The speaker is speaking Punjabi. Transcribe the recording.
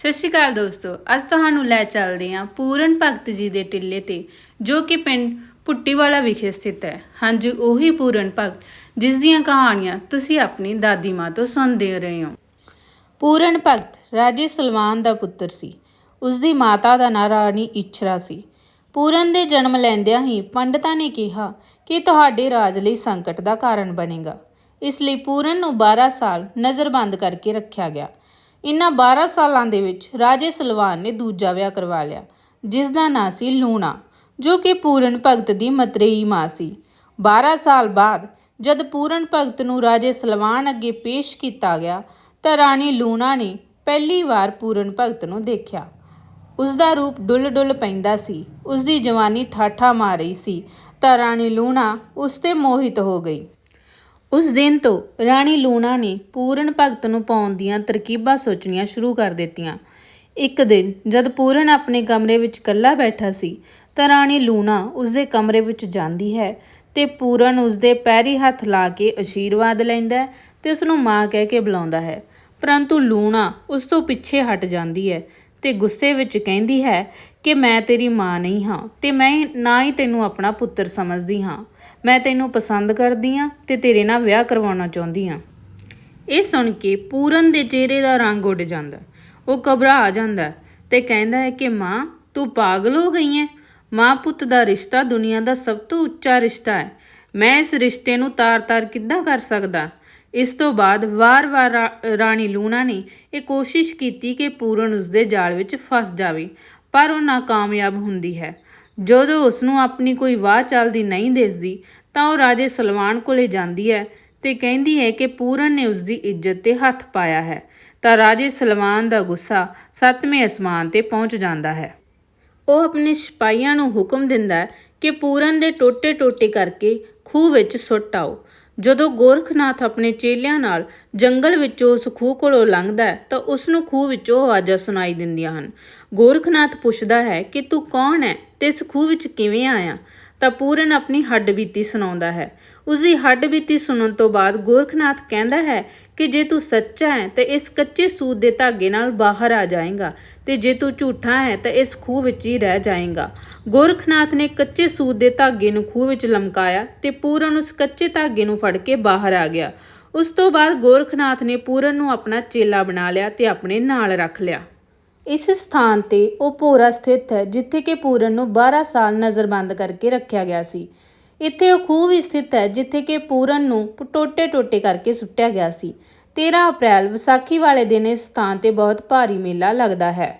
ਸਤਿ ਸ਼੍ਰੀ ਅਕਾਲ ਦੋਸਤੋ, ਅੱਜ ਤੁਹਾਨੂੰ ਲੈ ਚੱਲਦੇ ਹਾਂ ਪੂਰਨ ਭਗਤ ਜੀ ਦੇ ਟਿੱਲੇ ਤੇ, ਜੋ ਕਿ ਪਿੰਡ ਪੁੱਟੀਵਾਲਾ ਵਿਖੇ ਸਥਿਤ ਹੈ। ਹਾਂਜੀ, ਉਹੀ ਪੂਰਨ ਭਗਤ, ਜਿਸ ਦੀਆਂ ਕਹਾਣੀਆਂ ਤੁਸੀਂ ਆਪਣੀ ਦਾਦੀ ਮਾਂ ਤੋਂ ਸੁਣਦੇ ਰਹੇ ਹੋ। ਪੂਰਨ ਭਗਤ ਰਾਜੇ ਸਲਵਾਨ ਦਾ ਪੁੱਤਰ ਸੀ। ਉਸ ਦੀ ਮਾਤਾ ਦਾ ਨਾਂ ਰਾਣੀ ਇਛਰਾ ਸੀ। ਪੂਰਨ ਦੇ ਜਨਮ ਲੈਂਦਿਆਂ ਹੀ ਪੰਡਤਾਂ ਨੇ ਕਿਹਾ ਕਿ ਤੁਹਾਡੇ ਰਾਜ ਲਈ ਸੰਕਟ ਦਾ ਕਾਰਨ ਬਣੇਗਾ। ਇਸ ਲਈ ਪੂਰਨ ਨੂੰ 12 ਸਾਲ ਨਜ਼ਰਬੰਦ ਕਰਕੇ ਰੱਖਿਆ ਗਿਆ। ਇਨ੍ਹਾਂ 12 ਸਾਲਾਂ ਦੇ ਵਿੱਚ ਰਾਜੇ ਸਲਵਾਨ ਨੇ ਦੂਜਾ ਵਿਆਹ ਕਰਵਾ ਲਿਆ, ਜਿਸ ਦਾ ਨਾਂ ਸੀ ਲੂਣਾ, ਜੋ ਕਿ ਪੂਰਨ ਭਗਤ ਦੀ ਮਤਰੇਈ ਮਾਂ ਸੀ। 12 ਸਾਲ ਬਾਅਦ ਜਦ ਪੂਰਨ ਭਗਤ ਨੂੰ ਰਾਜੇ ਸਲਵਾਨ ਅੱਗੇ ਪੇਸ਼ ਕੀਤਾ ਗਿਆ, ਤਾਂ ਰਾਣੀ ਲੂਣਾ ਨੇ ਪਹਿਲੀ ਵਾਰ ਪੂਰਨ ਭਗਤ ਨੂੰ ਦੇਖਿਆ। ਉਸ ਦਾ ਰੂਪ ਡੁੱਲ ਡੁੱਲ ਪੈਂਦਾ ਸੀ, ਉਸ ਦੀ ਜਵਾਨੀ ਠਾਠਾ ਮਾਰ ਰਹੀ ਸੀ, ਤਾਂ ਰਾਣੀ ਲੂਣਾ ਉਸ ਤੇ ਮੋਹਿਤ ਹੋ ਗਈ। ਉਸ ਦਿਨ ਤੋਂ ਰਾਣੀ ਲੂਣਾ ਨੇ ਪੂਰਨ ਭਗਤ ਨੂੰ ਪਾਉਣ ਦੀਆਂ ਤਰਕੀਬਾਂ ਸੋਚਣੀਆਂ ਸ਼ੁਰੂ ਕਰ ਦਿੱਤੀਆਂ। ਇੱਕ ਦਿਨ ਜਦ ਪੂਰਨ ਆਪਣੇ ਕਮਰੇ ਵਿੱਚ ਇਕੱਲਾ ਬੈਠਾ ਸੀ, ਤਾਂ ਰਾਣੀ ਲੂਣਾ ਉਸ ਦੇ ਕਮਰੇ ਵਿੱਚ ਜਾਂਦੀ ਹੈ ਤੇ ਪੂਰਨ ਉਸ ਦੇ ਪੈਰੀ ਹੱਥ ਲਾ ਕੇ ਅਸ਼ੀਰਵਾਦ ਲੈਂਦਾ ਹੈ ਤੇ ਉਸ ਨੂੰ ਮਾਂ ਕਹਿ ਕੇ ਬੁਲਾਉਂਦਾ ਹੈ। ਪਰੰਤੂ ਲੂਣਾ ਉਸ ਤੋਂ ਪਿੱਛੇ ਹਟ ਜਾਂਦੀ ਹੈ ਤੇ ਗੁੱਸੇ ਵਿੱਚ ਕਹਿੰਦੀ ਹੈ ਕਿ ਮੈਂ ਤੇਰੀ ਮਾਂ ਨਹੀਂ ਹਾਂ ਤੇ ਮੈਂ ਨਾ ਹੀ ਤੈਨੂੰ ਆਪਣਾ ਪੁੱਤਰ ਸਮਝਦੀ ਹਾਂ। ਮੈਂ ਤੈਨੂੰ ਪਸੰਦ ਕਰਦੀ ਹਾਂ ਤੇ ਤੇਰੇ ਨਾਲ ਵਿਆਹ ਕਰਵਾਉਣਾ ਚਾਹੁੰਦੀ ਹਾਂ। ਇਹ ਸੁਣ ਕੇ ਪੂਰਨ ਦੇ ਚਿਹਰੇ ਦਾ ਰੰਗ ਉੱਡ ਜਾਂਦਾ। ਉਹ ਘਬਰਾ ਜਾਂਦਾ ਤੇ ਕਹਿੰਦਾ ਹੈ ਕਿ ਮਾਂ, ਤੂੰ ਪਾਗਲ ਹੋ ਗਈ ਹੈ। ਮਾਂ ਪੁੱਤ ਦਾ ਰਿਸ਼ਤਾ ਦੁਨੀਆ ਦਾ ਸਭ ਤੋਂ ਉੱਚਾ ਰਿਸ਼ਤਾ ਹੈ। ਮੈਂ ਇਸ ਰਿਸ਼ਤੇ ਨੂੰ ਤਾਰ-ਤਾਰ ਕਿੱਦਾਂ ਕਰ ਸਕਦਾ? ਇਸ ਤੋਂ ਬਾਅਦ ਵਾਰ-ਵਾਰ ਰਾਣੀ ਲੂਣਾ ਨੇ ਇਹ ਕੋਸ਼ਿਸ਼ ਕੀਤੀ ਕਿ ਪੂਰਨ ਉਸ ਦੇ ਜਾਲ ਵਿੱਚ ਫਸ ਜਾਵੇ। ਪਰ ਉਹ ਨਾਕਾਮਯਾਬ ਹੁੰਦੀ ਹੈ। ਜਦੋਂ ਉਸ ਨੂੰ ਆਪਣੀ ਕੋਈ ਵਾਹ ਚੱਲਦੀ ਨਹੀਂ ਦਿਸਦੀ, ਤਾਂ ਉਹ ਰਾਜੇ ਸਲਵਾਨ ਕੋਲੇ ਜਾਂਦੀ ਹੈ ਤੇ ਕਹਿੰਦੀ ਹੈ ਕਿ ਪੂਰਨ ਨੇ ਉਸ ਦੀ ਇੱਜ਼ਤ ਤੇ ਹੱਥ ਪਾਇਆ ਹੈ। ਤਾਂ ਰਾਜੇ ਸਲਵਾਨ ਦਾ ਗੁੱਸਾ ਸੱਤਵੇਂ ਅਸਮਾਨ ਤੇ ਪਹੁੰਚ ਜਾਂਦਾ ਹੈ। ਉਹ ਆਪਣੇ ਸਿਪਾਹੀਆਂ ਨੂੰ ਹੁਕਮ ਦਿੰਦਾ ਹੈ ਕਿ ਪੂਰਨ ਦੇ ਟੋਟੇ-ਟੋਟੇ ਕਰਕੇ ਖੂਹ ਵਿੱਚ ਸੁੱਟ ਆਓ। ਜਦੋਂ ਗੋਰਖਨਾਥ ਆਪਣੇ ਚੇਲਿਆਂ ਨਾਲ ਜੰਗਲ ਵਿੱਚੋਂ ਉਸ ਖੂਹ ਕੋਲੋਂ ਲੰਘਦਾ ਹੈ, ਤਾਂ ਉਸ ਨੂੰ ਖੂਹ ਵਿੱਚੋਂ ਆਵਾਜ਼ਾਂ ਸੁਣਾਈ ਦਿੰਦੀਆਂ ਹਨ। ਗੋਰਖਨਾਥ ਪੁੱਛਦਾ ਹੈ ਕਿ ਤੂੰ ਕੌਣ ਹੈ ਤੇ ਇਸ ਖੂਹ ਵਿੱਚ ਕਿਵੇਂ ਆਇਆ? ਤਾਂ ਪੂਰਨ ਆਪਣੀ ਹੱਡ ਬੀਤੀ ਸੁਣਾਉਂਦਾ ਹੈ। ਉਸ ਦੀ ਹੱਡਬੀਤੀ ਸੁਣਨ ਤੋਂ ਬਾਅਦ ਗੋਰਖਨਾਥ ਕਹਿੰਦਾ ਹੈ ਕਿ ਜੇ ਤੂੰ ਸੱਚਾ ਹੈ, ਤਾਂ ਇਸ ਕੱਚੇ ਸੂਤ ਦੇ ਧਾਗੇ ਨਾਲ ਬਾਹਰ ਆ ਜਾਏਗਾ ਤੇ ਜੇ ਤੂੰ ਝੂਠਾ ਹੈ, ਤਾਂ ਇਸ ਖੂਹ ਵਿੱਚ ਹੀ ਰਹਿ ਜਾਏਗਾ। ਗੋਰਖਨਾਥ ਨੇ ਕੱਚੇ ਸੂਤ ਦੇ ਧਾਗੇ ਨੂੰ ਖੂਹ ਵਿੱਚ ਲਮਕਾਇਆ ਤੇ ਪੂਰਨ ਉਸ ਕੱਚੇ ਧਾਗੇ ਨੂੰ ਫੜ ਕੇ ਬਾਹਰ ਆ ਗਿਆ। ਉਸ ਤੋਂ ਬਾਅਦ ਗੋਰਖਨਾਥ ਨੇ ਪੂਰਨ ਨੂੰ ਆਪਣਾ ਚੇਲਾ ਬਣਾ ਲਿਆ ਤੇ ਆਪਣੇ ਨਾਲ ਰੱਖ ਲਿਆ। ਇਸ ਸਥਾਨ ਤੇ ਉਹ ਭੋਰਾ ਸਥਿਤ ਹੈ, ਜਿੱਥੇ ਕਿ ਪੂਰਨ ਨੂੰ 12 ਸਾਲ ਨਜ਼ਰਬੰਦ ਕਰਕੇ ਰੱਖਿਆ ਗਿਆ ਸੀ। ਇੱਥੇ ਉਹ ਖੂਹ ਵੀ ਸਥਿਤ ਹੈ, ਜਿੱਥੇ ਕਿ ਪੂਰਨ ਨੂੰ ਟੋਟੇ-ਟੋਟੇ ਕਰਕੇ ਸੁੱਟਿਆ ਗਿਆ ਸੀ। 13 ਅਪ੍ਰੈਲ, ਵਿਸਾਖੀ ਵਾਲੇ ਦਿਨ ਇਸ ਸਥਾਨ ਤੇ ਬਹੁਤ ਭਾਰੀ ਮੇਲਾ ਲੱਗਦਾ ਹੈ।